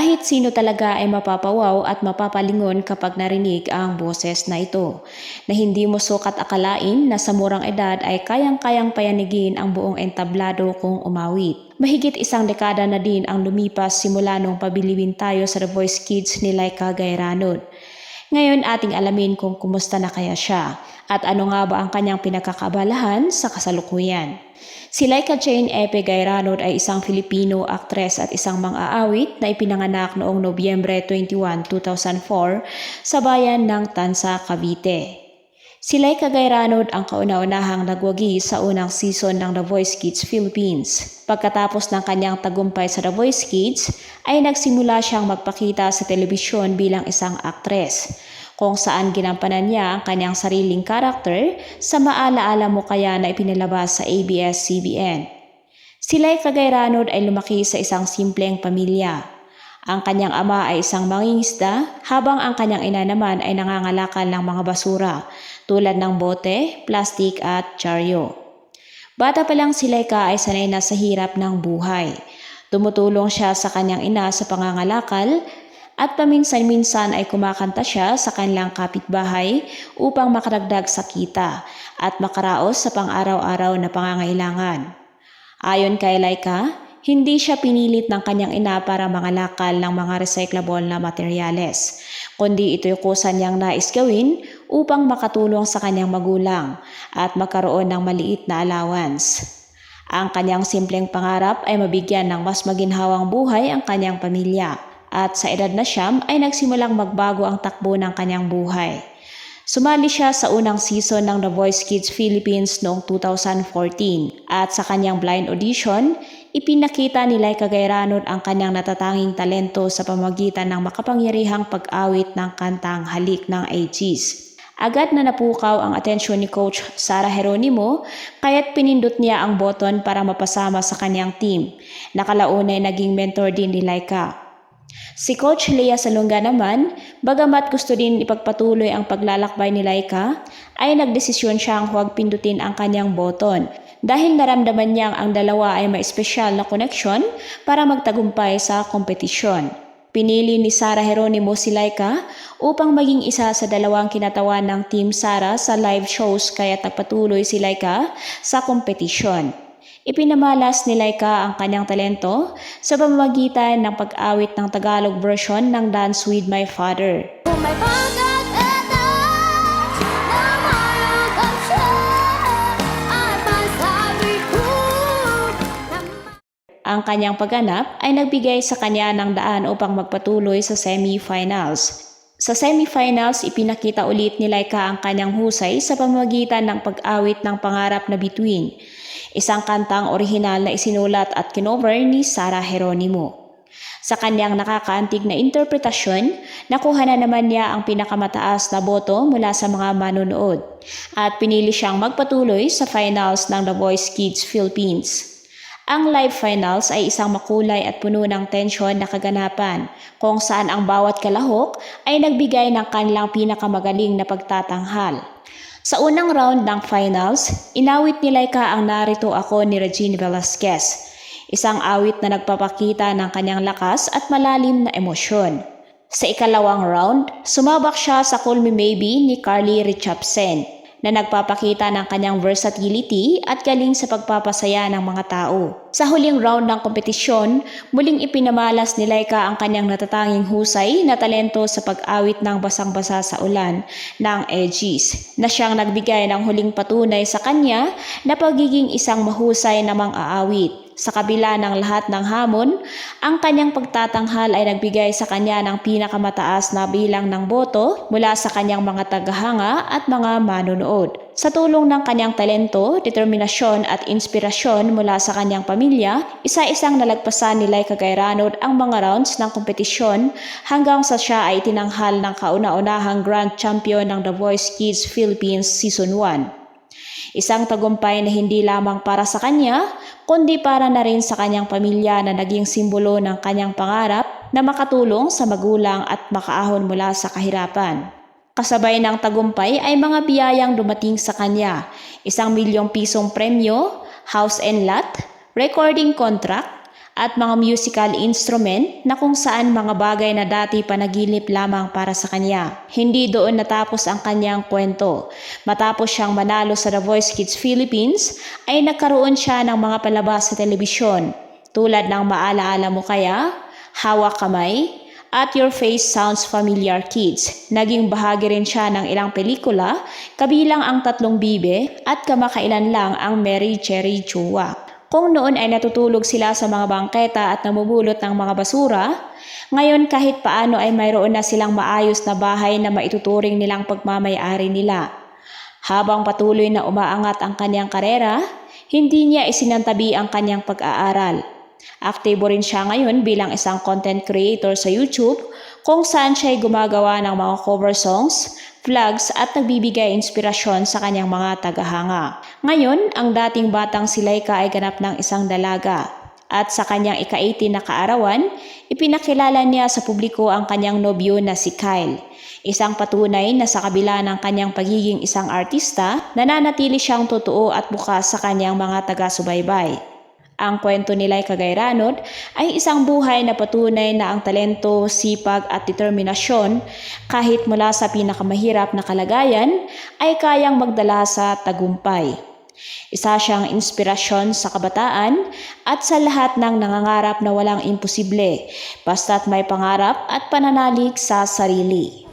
Kahit sino talaga ay mapapawaw at mapapalingon kapag narinig ang boses na ito, na hindi mo sukat akalain na sa murang edad ay kayang-kayang payanigin ang buong entablado kung umawit. Mahigit isang dekada na din ang lumipas simula nung pabiliwin tayo sa The Voice Kids ni Laika Gayranod. Ngayon ating alamin kung kumusta na kaya siya at ano nga ba ang kanyang pinakakabalahan sa kasalukuyan. Si Laika Jane Epe Gayranod ay isang Filipino aktres at isang mang-aawit na ipinanganak noong Nobyembre 21, 2004 sa bayan ng Tansa, Cavite. Si Laika Gayranod ang kauna-unahang nagwagi sa unang season ng The Voice Kids Philippines. Pagkatapos ng kanyang tagumpay sa The Voice Kids, ay nagsimula siyang magpakita sa telebisyon bilang isang aktres kung saan ginampanan niya ang kanyang sariling karakter sa Maalaala Mo Kaya na ipinalabas sa ABS-CBN. Si Laika Gayranod ay lumaki sa isang simpleng pamilya. Ang kanyang ama ay isang mangingisda habang ang kanyang ina naman ay nangangalakal ng mga basura tulad ng bote, plastik at charyo. Bata pa lang si Laika ay sanay na sa hirap ng buhay. Tumutulong siya sa kanyang ina sa pangangalakal at paminsan-minsan ay kumakanta siya sa kanilang kapitbahay upang makaragdag sa kita at makaraos sa pang-araw-araw na pangangailangan. Ayon kay Laika, hindi siya pinilit ng kanyang ina para mangalakal ng mga recyclable na materyales, kundi ito'y kusa niyang nais gawin upang makatulong sa kanyang magulang at magkaroon ng maliit na allowance. Ang kanyang simpleng pangarap ay mabigyan ng mas maginhawang buhay ang kanyang pamilya at sa edad na siyam ay nagsimulang magbago ang takbo ng kanyang buhay. Sumali siya sa unang season ng The Voice Kids Philippines noong 2014 at sa kanyang blind audition, ipinakita ni Laika Gayranod ang kanyang natatanging talento sa pamagitan ng makapangyarihang pag-awit ng kantang Halik ng Aegis. Agad na napukaw ang atensyon ni Coach Sara Heronimo kaya't pinindot niya ang button para mapasama sa kanyang team. Nakalaunay naging mentor din ni Laika. Si Coach Lea Salonga naman, bagamat gusto din ipagpatuloy ang paglalakbay ni Laika, ay nagdesisyon siyang huwag pindutin ang kanyang boton dahil naramdaman niyang ang dalawa ay may espesyal na koneksyon para magtagumpay sa kompetisyon. Pinili ni Sara Heronimo si Laika upang maging isa sa dalawang kinatawan ng Team Sara sa live shows kaya nagpatuloy si Laika sa kompetisyon. Ipinamalas ni Laika ang kanyang talento sa pamamagitan ng pag-awit ng Tagalog version ng Dance With My Father. Masabi ko na Ang kanyang pagganap ay nagbigay sa kanya ng daan upang magpatuloy sa semi-finals. Sa semi-finals, ipinakita ulit ni Laika ang kanyang husay sa pamamagitan ng pag-awit ng pangarap na Between, isang kantang orihinal na isinulat at kinover ni Sara Heronimo. Sa kanyang nakakaantig na interpretasyon, nakuha na naman niya ang pinakamataas na boto mula sa mga manonood at pinili siyang magpatuloy sa finals ng The Voice Kids Philippines. Ang live finals ay isang makulay at puno ng tensyon na kaganapan kung saan ang bawat kalahok ay nagbigay ng kanilang pinakamagaling na pagtatanghal. Sa unang round ng finals, inawit ni Laika ang Narito Ako ni Regine Velasquez, isang awit na nagpapakita ng kanyang lakas at malalim na emosyon. Sa ikalawang round, sumabak siya sa Call Me Maybe ni Carly Richardson na nagpapakita ng kanyang versatility at galing sa pagpapasaya ng mga tao. Sa huling round ng kompetisyon, muling ipinamalas ni Laika ang kanyang natatanging husay na talento sa pag-awit ng basang-basa sa ulan ng Aegis, na siyang nagbigay ng huling patunay sa kanya na pagiging isang mahusay na mang-aawit. Sa kabila ng lahat ng hamon, ang kanyang pagtatanghal ay nagbigay sa kanya ng pinakamataas na bilang ng boto mula sa kanyang mga tagahanga at mga manonood. Sa tulong ng kanyang talento, determinasyon at inspirasyon mula sa kanyang pamilya, isa-isang nalagpasan ni Laika Gayranod ang mga rounds ng kompetisyon hanggang sa siya ay tinanghal ng kauna-unahang Grand Champion ng The Voice Kids Philippines Season 1. Isang tagumpay na hindi lamang para sa kanya, kundi para na rin sa kanyang pamilya na naging simbolo ng kanyang pangarap na makatulong sa magulang at makaahon mula sa kahirapan. Kasabay ng tagumpay ay mga biyayang dumating sa kanya, isang milyong pisong premyo, house and lot, recording contract, at mga musical instrument na kung saan mga bagay na dati panaginip lamang para sa kanya. Hindi doon natapos ang kanyang kwento. Matapos siyang manalo sa The Voice Kids Philippines, ay nagkaroon siya ng mga palabas sa telebisyon tulad ng Maalaala Mo Kaya, Hawak Kamay, at Your Face Sounds Familiar Kids. Naging bahagi rin siya ng ilang pelikula, kabilang ang Tatlong Bibe at kamakailan lang ang Mary Cherry Chua. Kung noon ay natutulog sila sa mga bangketa at namumulot ng mga basura, ngayon kahit paano ay mayroon na silang maayos na bahay na maituturing nilang pagmamayari nila. Habang patuloy na umaangat ang kanyang karera, hindi niya isinantabi ang kanyang pag-aaral. Aktibo rin siya ngayon bilang isang content creator sa YouTube kung saan siya gumagawa ng mga cover songs, vlogs at nagbibigay inspirasyon sa kanyang mga tagahanga. Ngayon, ang dating batang si Laika ay ganap ng isang dalaga. At sa kanyang ika-18 na kaarawan, ipinakilala niya sa publiko ang kanyang nobyo na si Kyle. Isang patunay na sa kabila ng kanyang pagiging isang artista, nananatili siyang totoo at bukas sa kanyang mga taga-subaybay. Ang kwento ni Laika Gayranod ay isang buhay na patunay na ang talento, sipag at determinasyon kahit mula sa pinakamahirap na kalagayan ay kayang magdala sa tagumpay. Isa siyang inspirasyon sa kabataan at sa lahat ng nangangarap na walang imposible basta't may pangarap at pananalig sa sarili.